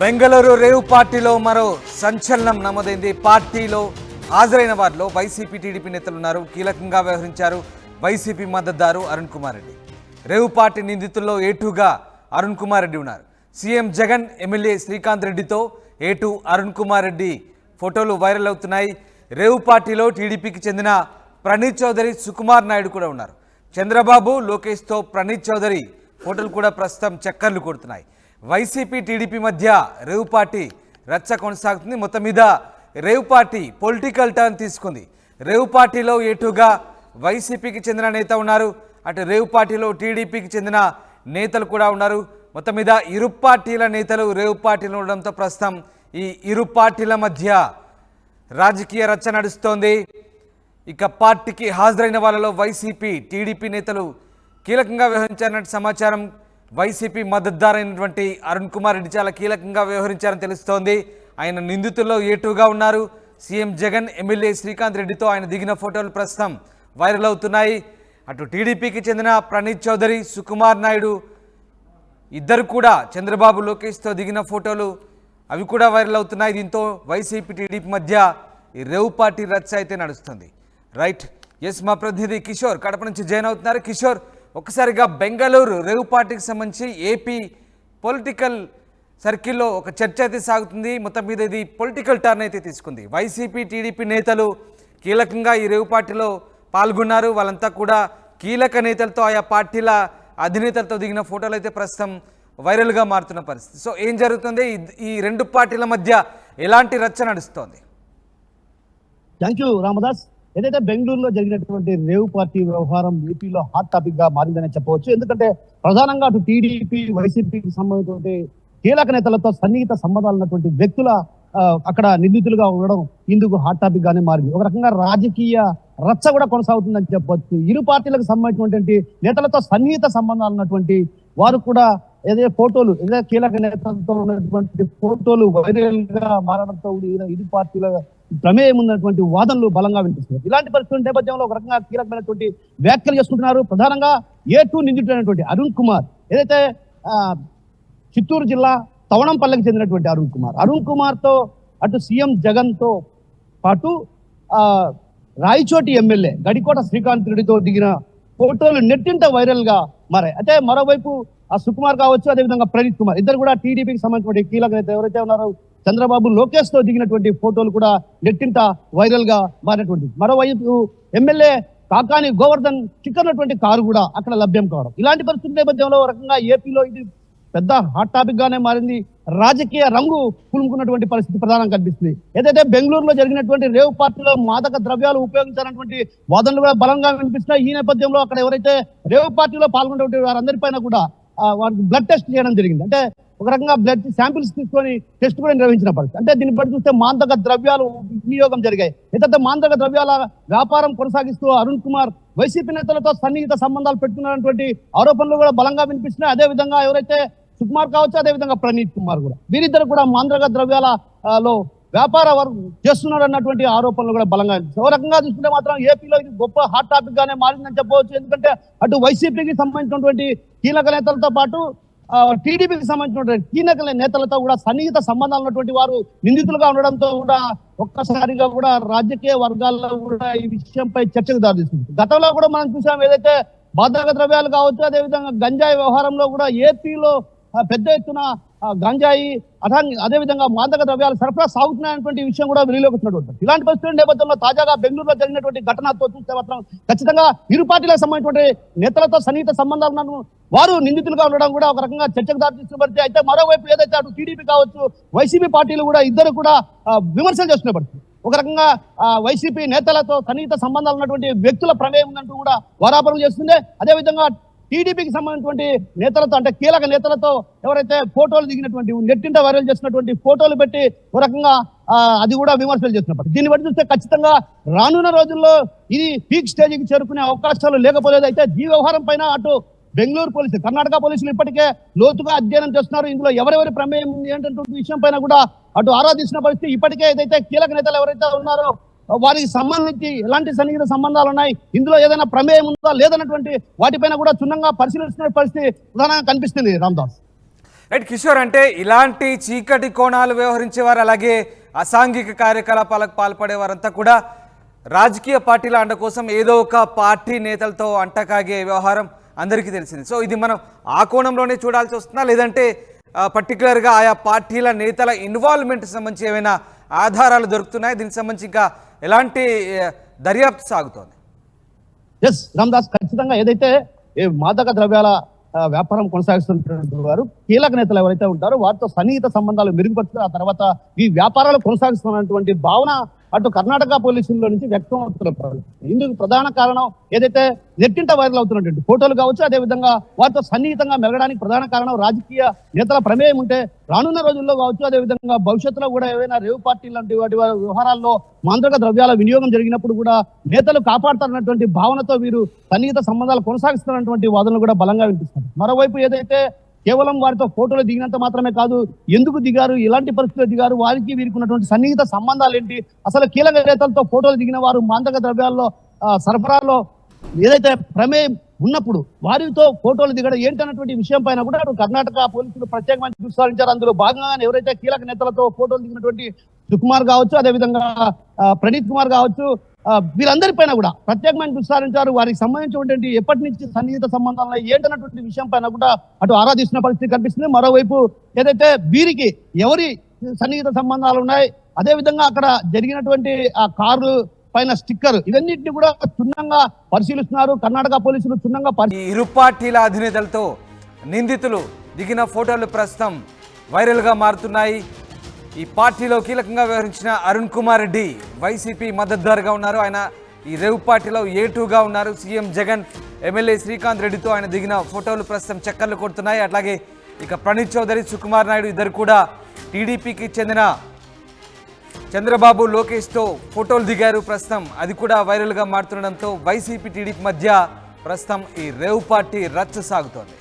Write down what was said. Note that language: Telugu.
బెంగళూరు రేవు పార్టీలో మరో సంచలనం నమోదైంది. పార్టీలో హాజరైన వారిలో వైసీపీ టీడీపీ నేతలు ఉన్నారు. కీలకంగా వ్యవహరించారు వైసీపీ మద్దతుదారు అరుణ్ కుమార్ రెడ్డి. రేవు పార్టీ నిందితుల్లో ఏటుగా అరుణ్ కుమార్ రెడ్డి ఉన్నారు. సీఎం జగన్ ఎమ్మెల్యే శ్రీకాంత్ రెడ్డితో ఏటు అరుణ్ కుమార్ రెడ్డి ఫోటోలు వైరల్ అవుతున్నాయి. రేవు పార్టీలో టీడీపీకి చెందిన ప్రణీత్ చౌదరి సుకుమార్ నాయుడు కూడా ఉన్నారు. చంద్రబాబు లోకేష్తో ప్రణీత్ చౌదరి ఫోటోలు కూడా ప్రస్తుతం చక్కర్లు కొడుతున్నాయి. వైసీపీ టీడీపీ మధ్య రేవు పార్టీ రచ్చ కొనసాగుతుంది. మొత్తం మీద రేవు పార్టీ పొలిటికల్ టర్న్ తీసుకుంది. రేవు పార్టీలో ఏటుగా వైసీపీకి చెందిన నేత ఉన్నారు. అటు రేవు పార్టీలో టీడీపీకి చెందిన నేతలు కూడా ఉన్నారు. మొత్తం మీద ఇరు పార్టీల నేతలు రేవు పార్టీలో ఉండడంతో ప్రస్తుతం ఈ ఇరు పార్టీల మధ్య రాజకీయ రచ్చ నడుస్తోంది. ఇక పార్టీకి హాజరైన వాళ్ళలో వైసీపీ టీడీపీ నేతలు కీలకంగా వ్యవహరించారన్నట్టు సమాచారం వైసీపీ మద్దతుదారైనటువంటి అరుణ్ కుమార్ రెడ్డి చాలా కీలకంగా వ్యవహరించారని తెలుస్తోంది. ఆయన నిందితుల్లో ఏటుగా ఉన్నారు. సీఎం జగన్ ఎమ్మెల్యే శ్రీకాంత్ రెడ్డితో ఆయన దిగిన ఫోటోలు ప్రస్తుతం వైరల్ అవుతున్నాయి. అటు టీడీపీకి చెందిన ప్రణీత్ చౌదరి సుకుమార్ నాయుడు ఇద్దరు కూడా చంద్రబాబు లోకేష్తో దిగిన ఫోటోలు అవి కూడా వైరల్ అవుతున్నాయి. దీంతో వైసీపీ టీడీపీ మధ్య ఈ రేవు పార్టీ రచ్చ అయితే నడుస్తుంది. రైట్ ఎస్ మా ప్రతినిధి కిషోర్ కడప నుంచి జాయిన్ అవుతున్నారు. కిషోర్ ఒక్కసారిగా బెంగళూరు రేవు పార్టీకి సంబంధించి ఏపీ పొలిటికల్ సర్కిల్లో ఒక చర్చ అయితే సాగుతుంది. మొత్తం మీద ఇది పొలిటికల్ టర్న్ అయితే తీసుకుంది. వైసీపీ టీడీపీ నేతలు కీలకంగా ఈ రేవు పార్టీలో పాల్గొన్నారు. వాళ్ళంతా కూడా కీలక నేతలతో ఆయా పార్టీల అధినేతలతో దిగిన ఫోటోలు అయితే ప్రస్తుతం వైరల్గా మారుతున్న పరిస్థితి. సో ఏం జరుగుతుంది? ఈ రెండు పార్టీల మధ్య ఎలాంటి రచ్చ నడుస్తోంది? థ్యాంక్ యూ రామదాస్ ఏదైతే బెంగళూరులో జరిగినటువంటి రేవ్ పార్టీ వ్యవహారం ఏపీలో హాట్ టాపిక్గా మారిందని చెప్పవచ్చు. ఎందుకంటే ప్రధానంగా అటు టీడీపీ వైసీపీకి సంబంధించినటువంటి కీలక నేతలతో సన్నిహిత సంబంధాలు ఉన్నటువంటి వ్యక్తుల అక్కడ నిందితులుగా ఉండడం ఇందుకు హాట్ టాపిక్ గానే మారింది. ఒక రకంగా రాజకీయ రచ్చ కూడా కొనసాగుతుందని చెప్పవచ్చు. ఇరు పార్టీలకు సంబంధించినటువంటి నేతలతో సన్నిహిత సంబంధాలు ఉన్నటువంటి వారు కూడా ఏదైనా ఫోటోలు ఏదైనా కీలక నేతలతో ఉన్నటువంటి ఫోటోలు వైరల్గా మారడంతో ఇరు పార్టీల ప్రమేయం ఉన్నటువంటి వాదనలు బలంగా వినిపిస్తున్నాయి. ఇలాంటి పరిస్థితుల నేపథ్యంలో ఒక రకంగా కీలకమైనటువంటి వ్యాఖ్యలు చేసుకుంటున్నారు ప్రధానంగా ఏ టూ నిందితుడైనటువంటి అరుణ్ కుమార్ ఏదైతే ఆ, చిత్తూరు జిల్లా తవణంపల్లెకి చెందినటువంటి అరుణ్ కుమార్. అరుణ్ కుమార్తో అటు సీఎం జగన్తో పాటు ఆ రాయచోటి ఎమ్మెల్యే గడికోట శ్రీకాంత్ రెడ్డితో దిగిన ఫోటోలు నెట్టింట వైరల్గా మారాయి. అయితే మరోవైపు ఆ సుకుమార్ కావచ్చు అదేవిధంగా ప్రణీత్ కుమార్. ఇద్దరు కూడా టీడీపీకి సంబంధించిన కీలక నేత ఎవరైతే ఉన్నారో చంద్రబాబు లోకేష్తో దిగినటువంటి ఫోటోలు కూడా నెట్టింట వైరల్గా మారినటువంటి. మరోవైపు ఎమ్మెల్యే కాకాని గోవర్ధన్ చిక్కనటువంటి కారు కూడా అక్కడ లభ్యం కావడం. ఇలాంటి పరిస్థితుల నేపథ్యంలో రకంగా ఏపీలో ఇది పెద్ద హాట్ టాపిక్ గానే మారింది. రాజకీయ రంగు పులుముకున్నటువంటి పరిస్థితి ప్రధానంగా కనిపిస్తుంది ఏదైతే బెంగళూరులో జరిగినటువంటి రేవ్ పార్టీలో మాదక ద్రవ్యాలు ఉపయోగించాలన్నటువంటి వాదనలు కూడా బలంగా వినిపిస్తున్నాయి. ఈ నేపథ్యంలో అక్కడ ఎవరైతే రేవ్ పార్టీలో పాల్గొన్నటువంటి వారందరిపైన కూడా వారికి బ్లడ్ టెస్ట్ చేయడం జరిగింది. అంటే ఒక రకంగా బ్లడ్ శాంపిల్స్ తీసుకొని టెస్ట్ కూడా నిర్వహించిన పరిస్థితి. అంటే దీన్ని బట్టి చూస్తే మాంతక ద్రవ్యాలు వినియోగం జరిగాయి. ఏదైతే మాంతక ద్రవ్యాల వ్యాపారం కొనసాగిస్తూ అరుణ్ కుమార్ వైసీపీ నేతలతో సన్నిహిత సంబంధాలు పెట్టుకున్నటువంటి ఆరోపణలు కూడా బలంగా వినిపిస్తున్నాయి. అదే విధంగా ఎవరైతే సుకుమార్ కావచ్చు అదే విధంగా ప్రణీత్ కుమార్ కూడా. వీరిద్దరు కూడా మాంద్రక ద్రవ్యాల లో వ్యాపార వర్గం చేస్తున్నారు అన్నటువంటి ఆరోపణలు కూడా బలంగా ఓ రకంగా చూసుకుంటే మాత్రం ఏపీలో ఇది గొప్ప హాట్ టాపిక్ గానే మారిందని చెప్పవచ్చు. ఎందుకంటే అటు వైసీపీకి సంబంధించినటువంటి కీలక నేతలతో పాటు టీడీపీకి సంబంధించినటువంటి కీలక నేతలతో కూడా సన్నిహిత సంబంధాలు ఉన్నటువంటి వారు నిందితులుగా ఉండడంతో కూడా ఒక్కసారిగా కూడా రాజకీయ వర్గాల్లో కూడా ఈ విషయంపై చర్చకు దారితీస్తుంది గతంలో కూడా మనం చూసాం ఏదైతే మాదక ద్రవ్యాలు కావచ్చు అదేవిధంగా గంజాయి వ్యవహారంలో కూడా ఏపీలో పెద్ద ఎత్తున గంజాయి అదే అదేవిధంగా మాదక ద్రవ్యాలు సరఫరా సాగుతున్నాయనేటువంటి విషయం కూడా వెలుగులోకి వచ్చినటువంటి ఇలాంటి పరిస్థితుల నేపథ్యంలో తాజాగా బెంగళూరులో జరిగినటువంటి ఘటనతో చూస్తే మాత్రం ఖచ్చితంగా ఇరు పార్టీలకు సంబంధించినటువంటి నేతలతో సన్నిహిత సంబంధాలను వారు నిందితులుగా ఉండడం కూడా ఒక రకంగా చర్చకు దారితీస్తున్నప్పటికీ అయితే మరోవైపు ఏదైతే అటు టీడీపీ కావచ్చు వైసీపీ పార్టీలు కూడా ఇద్దరు కూడా విమర్శలు చేస్తున్నప్పటికీ ఒక రకంగా వైసీపీ నేతలతో సన్నిహిత సంబంధాలు ఉన్నటువంటి వ్యక్తుల ప్రమేయం ఉందంటూ కూడా వారాపరం చేస్తుంది అదేవిధంగా టీడీపీకి సంబంధించినటువంటి నేతలతో అంటే కీలక నేతలతో ఎవరైతే ఫోటోలు దిగినటువంటి నెట్టింట వైరల్ చేసినటువంటి ఫోటోలు పెట్టి ఒక రకంగా అది కూడా విమర్శలు చేస్తున్నప్పుడు. దీన్ని బట్టి చూస్తే ఖచ్చితంగా రానున్న రోజుల్లో ఇది పీక్ స్టేజ్కి చేరుకునే అవకాశాలు లేకపోలేదు. అయితే ఈ వ్యవహారం పైన అటు బెంగళూరు పోలీసులు కర్ణాటక పోలీసులు ఇప్పటికే లోతుగా అధ్యయనం చేస్తున్నారు. ఇందులో ఎవరెవరి ప్రమేయం ఉంది ఏంటంటే విషయం పైన కూడా అటు ఆరాధించిన పరిస్థితి ఇప్పటికే ఏదైతే కీలక నేతలు ఎవరైతే ఉన్నారో వారికి సంబంధించి ఎలాంటి సన్నిహిత సంబంధాలు ఉన్నాయి? ఇందులో ఏదైనా ప్రమేయం ఉందా? లేదన్నటువంటి వాటిపైన కూడా క్షుణ్ణంగా పరిశీలిస్తున్న పరిస్థితి ప్రధానంగా కనిపిస్తుంది రామ్దాస్. రైట్ కిషోర్ అంటే ఇలాంటి చీకటి కోణాలు వ్యవహరించేవారు అలాగే అసాంఘిక కార్యకలాపాలకు పాల్పడే వారంతా కూడా రాజకీయ పార్టీల అండ కోసం ఏదో ఒక పార్టీ నేతలతో అంటకాగే వ్యవహారం అందరికీ తెలిసింది. సో ఇది మనం ఆ కోణంలోనే చూడాల్సి వస్తుందా? లేదంటే పర్టికులర్గా ఆయా పార్టీల నేతల ఇన్వాల్వ్మెంట్ సంబంధించి ఏమైనా ఆధారాలు దొరుకుతున్నాయి? దీనికి సంబంధించి ఇంకా ఎలాంటి దర్యాప్తు సాగుతోంది? ఎస్ రామ్దాస్ ఖచ్చితంగా ఏదైతే మాదక ద్రవ్యాల వ్యాపారం కొనసాగిస్తున్నటువంటి వారు కీలక నేతలు ఎవరైతే ఉంటారో వారితో సన్నిహిత సంబంధాలు మెరుగుపరుస్తూ ఆ తర్వాత ఈ వ్యాపారాలు కొనసాగిస్తున్నటువంటి భావన అటు కర్ణాటక పోలీసుల్లో నుంచి వ్యక్తం అవుతున్న పరిస్థితి. ఇందుకు ప్రధాన కారణం ఏదైతే నెట్టింట వైరల్ అవుతున్నటువంటి ఫోటోలు కావచ్చు అదే విధంగా వారితో సన్నిహితంగా మెలగడానికి ప్రధాన కారణం రాజకీయ నేతల ప్రమేయం ఉంటే రానున్న రోజుల్లో కావచ్చు అదే విధంగా భవిష్యత్తులో కూడా ఏవైనా రేవు పార్టీ లాంటి వాటి వారి వ్యవహారాల్లో మాంత్రిక ద్రవ్యాల వినియోగం జరిగినప్పుడు కూడా నేతలు కాపాడుతారన్నటువంటి భావనతో వీరు సన్నిహిత సంబంధాలు కొనసాగిస్తున్నటువంటి వాదనలు కూడా బలంగా వినిపిస్తారు మరోవైపు ఏదైతే కేవలం వారితో ఫోటోలు దిగినంత మాత్రమే కాదు ఎందుకు దిగారు ఎలాంటి పరిస్థితుల్లో దిగారు వారికి వీరికి ఉన్నటువంటి సన్నిహిత సంబంధాలు ఏంటి అసలు కీలక నేతలతో ఫోటోలు దిగిన వారు మాందక ద్రవ్యాల్లో సరఫరాలో ఏదైతే ప్రమేయం ఉన్నప్పుడు వారితో ఫోటోలు దిగడం ఏంటన్నటువంటి విషయం పైన కూడా కర్ణాటక పోలీసులు ప్రత్యేకమైన దృష్టి సారించారు. అందులో భాగంగా ఎవరైతే కీలక నేతలతో ఫోటోలు దిగినటువంటి సుకుమార్ కావచ్చు అదేవిధంగా ప్రణీత్ కుమార్ కావచ్చు వీరందరి పైన కూడా ప్రత్యేకమైన దృష్టి వారికి సంబంధించినటువంటి ఎప్పటి నుంచి సన్నిహిత సంబంధాలు ఏంటన్నటువంటి విషయం పైన కూడా అటు ఆరాధిస్తున్న పరిస్థితి కనిపిస్తుంది. మరోవైపు ఏదైతే వీరికి ఎవరి సన్నిహిత సంబంధాలు ఉన్నాయి అదేవిధంగా అక్కడ జరిగినటువంటి ఆ కారు పైన స్టిక్కర్ ఇవన్నిటిని కూడా క్షుణ్ణంగా పరిశీలిస్తున్నారు. కర్ణాటక పోలీసులు క్షుణ్ణంగా ఇరు పార్టీల అధినేతలతో నిందితులు దిగిన ఫోటోలు ప్రస్తుతం వైరల్గా మారుతున్నాయి. ఈ పార్టీలో కీలకంగా వ్యవహరించిన అరుణ్ కుమార్ రెడ్డి వైసీపీ మద్దతుదారుగా ఉన్నారు. ఆయన ఈ రేవు పార్టీలో ఏ టూగా ఉన్నారు. సీఎం జగన్ ఎమ్మెల్యే శ్రీకాంత్ రెడ్డితో ఆయన దిగిన ఫోటోలు ప్రస్తుతం చక్కర్లు కొడుతున్నాయి. అట్లాగే ఇక ప్రణీత్ చౌదరి సుకుమార్ నాయుడు ఇద్దరు కూడా టీడీపీకి చెందిన చంద్రబాబు లోకేష్తో ఫోటోలు దిగారు. ప్రస్తుతం అది కూడా వైరల్గా మారుతుండడంతో వైసీపీ టీడీపీ మధ్య ప్రస్తుతం ఈ రేవ్ పార్టీ రచ్చ సాగుతోంది